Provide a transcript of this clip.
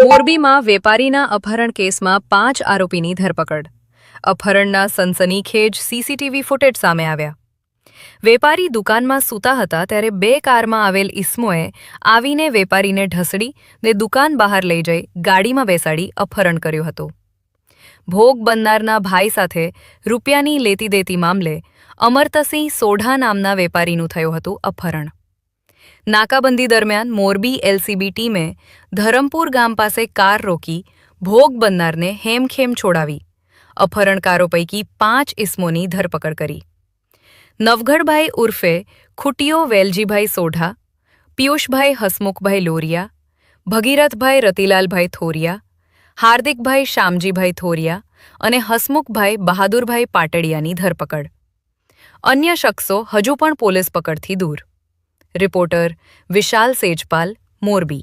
મોરબીમાં વેપારીના અપહરણ કેસમાં પાંચ આરોપીની ધરપકડ. અપહરણના સનસનીખેજ સીસીટીવી ફૂટેજ સામે આવ્યા. વેપારી દુકાનમાં સૂતા હતા ત્યારે બે કારમાં આવેલ ઈસમોએ આવીને વેપારીને ઢસડી ને દુકાન બહાર લઈ જઈ ગાડીમાં બેસાડી અપહરણ કર્યું હતું. ભોગ બનનારના ભાઈ સાથે રૂપિયાની લેતી દેતી મામલે અમરતસિંહ સોઢા નામના વેપારીનું થયું હતું અપહરણ. નાકાબંધી દરમિયાન મોરબી એલસીબી ટીમે ધરમપુર ગામ પાસે કાર રોકી ભોગ બનનારને હેમખેમ છોડાવી. અપહરણકારો પૈકી પાંચ ઇસમોની ધરપકડ કરી. નવઘડભાઈ ઉર્ફે ખુટિયો વેલજીભાઈ સોઢા, પિયુષભાઈ હસમુખભાઈ લોરિયા, ભગીરથભાઈ રતિલાલભાઈ થોરિયા, હાર્દિકભાઈ શામજીભાઈ થોરિયા અને હસમુખભાઈ બહાદુરભાઈ પાટડિયાની ધરપકડ. અન્ય શખ્સો હજુ પણ પોલીસ પકડથી દૂર. રિપોર્ટર વિશાલ સેજપાલ મોરબી.